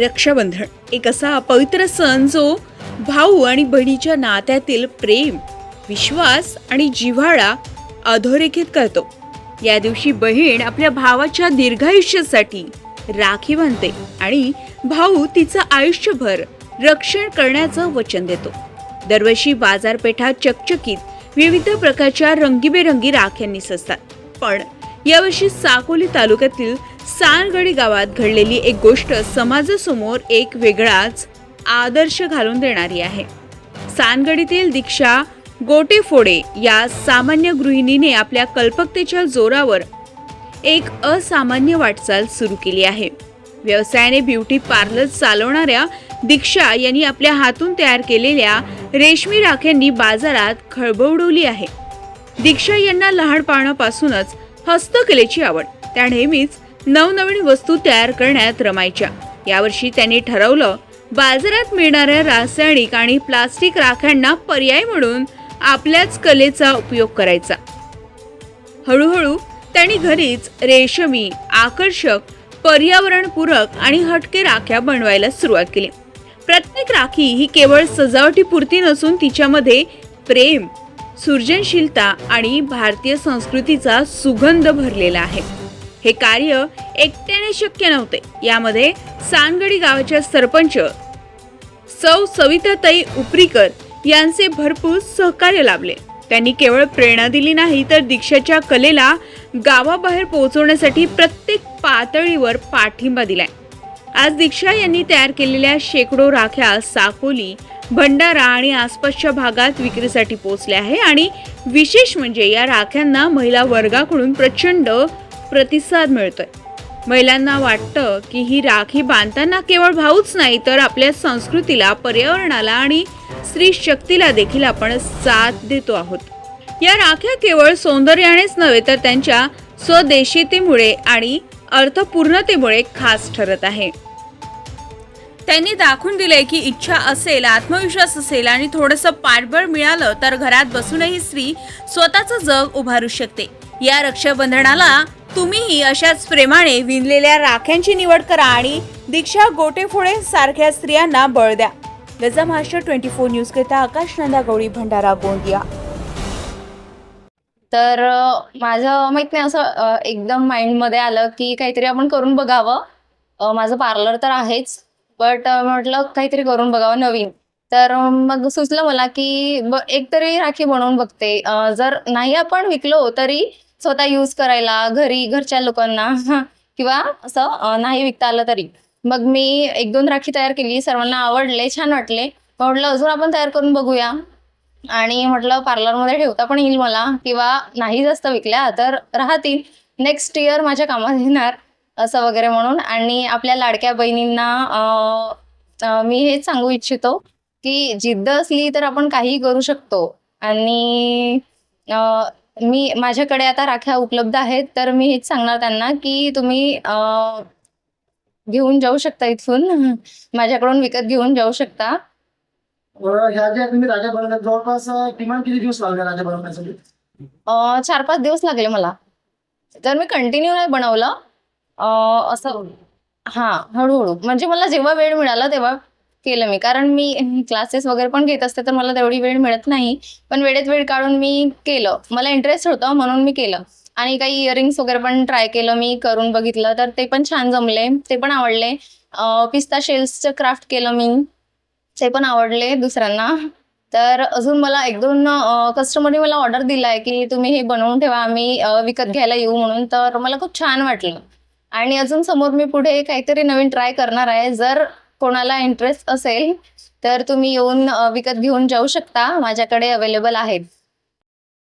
रक्षाबंधन. एक असा पवित्र सण जो भाऊ आणि बहिणीच्या नात्यातील प्रेम विश्वास आणि जिव्हाळा अधोरेखित करतो. या दिवशी बहीण आपल्या भावाच्या दीर्घायुष्यासाठी राखी बांधते आणि भाऊ तिचं आयुष्यभर रक्षण करण्याचं वचन देतो. दरवर्षी बाजारपेठा चकचकीत विविध प्रकारच्या रंगीबेरंगी राख्यांनी सजतात. पण यावर्षी साकोली तालुक्यातील सानगडी गावात घडलेली एक गोष्ट समाजासमोर एक वेगळाच आदर्श घालून देणारी आहे. सानगडीतील दीक्षा गोटेफोडे या सामान्य गृहिणीने आपल्या कल्पकतेच्या जोरावर एक असामान्य वाटचाल सुरू केली आहे. व्यवसायाने ब्युटी पार्लर चालवणाऱ्या दीक्षा यांनी आपल्या हातून तयार केलेल्या रेशमी राख्यांनी बाजारात खळबवडवली आहे. दीक्षा यांना लहानपणापासूनच हस्तकलेची आवड त्या नेहमीच नवनवीन वस्तू तयार करण्यात रमायच्या. यावर्षी त्यांनी ठरवलं बाजारात मिळणाऱ्या रासायनिक आणि प्लास्टिक राख्यांना पर्याय म्हणून आपल्याच कलेचा उपयोग करायचा. हळूहळू त्यांनी घरीच रेशमी आकर्षक पर्यावरणपूरक आणि हटके राख्या बनवायला सुरुवात केली. प्रत्येक राखी ही केवळ सजावटीपुरती नसून तिच्यामध्ये प्रेम सृजनशीलता आणि भारतीय संस्कृतीचा सुगंध भरलेला आहे. हे कार्य एकट्याने शक्य नव्हते. यामध्ये सानगडी गावाच्या सरपंच सौ सविताताई उपरीकर यांचे भरपूर सहकार्य लाभले. त्यांनी केवळ प्रेरणा दिली नाही तर दीक्षाच्या कलेला गावाबाहेर पोहोचवण्यासाठी प्रत्येक पातळीवर पाठिंबा दिलाय. आज दीक्षा यांनी तयार केलेल्या शेकडो राख्या साकोली भंडारा आणि आसपासच्या भागात विक्रीसाठी पोहोचल्या आहे आणि विशेष म्हणजे या राख्यांना महिला वर्गाकडून प्रचंड प्रतिसाद मिळतोय. महिलांना वाटतं की ही राखी बांधताना केवळ भाऊच नाही तर आपल्या संस्कृतीला पर्यावरणाला आणि स्त्री शक्तीला देखील आपण साथ देतो आहोत. या राख्या केवळ सौंदर्यानेच नव्हे तर त्यांच्या स्वदेशीतेमुळे आणि अर्थपूर्णतेमुळे खास ठरत आहे. त्यांनी दाखवून दिले की इच्छा असेल आत्मविश्वास असेल आणि थोडंसं पाठबळ मिळालं तर घरात बसूनही स्त्री स्वतःचं जग उभारू शकते. या रक्षाबंधनाला तुम्हीही अशाच प्रेमाने विणलेल्या राख्यांची निवड करा आणि दीक्षा गोटेफोडे सारख्या स्त्रियांना बळ द्या. गजा महाराष्ट्र ट्वेंटी फोर न्यूज करता आकाश नंदा गौरी भंडारा गोंदिया. तर माझं माहीत नाही असं एकदम माइंडमध्ये आलं की काहीतरी आपण करून बघावं. माझं पार्लर तर आहेच बट म्हटलं काहीतरी करून बघावं नवीन. तर मग सुचलं मला की एक एकतरी राखी बनवून बघते. जर नाही आपण विकलो तरी स्वतः यूज करायला घरी घरच्या लोकांना किंवा असं नाही विकता आलं तरी. मग मी एक दोन राखी तयार केली सर्वांना आवडले छान वाटले. मग म्हटलं अजून आपण तयार करून बघूया. आणि म्हटलं पार्लरमध्ये ठेवता पण येईल मला किंवा नाही जास्त विकल्या तर राहतील. नेक्स्ट इयर माझ्या कामात येणार असं वगैरे म्हणून. आणि आपल्या लाडक्या बहिणींना मी हेच सांगू इच्छितो की जिद्द असली तर आपण काहीही करू शकतो. आणि मी माझ्याकडे आता राख्या उपलब्ध आहेत तर मी हेच सांगणार त्यांना की तुम्ही घेऊन जाऊ शकता इथून. माझ्याकडून विकत घेऊन जाऊ शकता. बरं, ह्या ज्या तुम्ही राजा बनवल्या जवळपास अं, किमान किती दिवस लागले राजा बनवण्यासाठी? अं, चार पाच दिवस लागले मला. तर मी कंटिन्यू नाही बनवलं. अं, असं हां हळूहळू. म्हणजे मला जेव्हा वेळ मिळाला तेव्हा केलं मी. कारण मी क्लासेस वगैरे पण घेत असते तर मला तेवढी वेळ मिळत नाही. पण वेळेत वेळ काढून मी केलं. मला इंटरेस्ट होता म्हणून मी केलं. आणि काही इयरिंग्स वगैरे पण ट्राय केलं मी करून बघितलं. तर ते पण छान जमले. ते पण आवडले. पिस्ता शेल्सचं क्राफ्ट केलं मी. ते पण आवडले दुसऱ्यांना. तर अजून मला एक दोन कस्टमरने मला ऑर्डर दिला आहे की तुम्ही हे बनवून ठेवा आम्ही विकत घ्यायला येऊ म्हणून. तर मला खूप छान वाटलं. आणि अजून समोर मी पुढे काहीतरी नवीन ट्राय करणार आहे. जर कोणाला इंटरेस्ट असेल तर तुम्ही येऊन विकत घेऊन जाऊ शकता. माझ्याकडे अवेलेबल आहेत.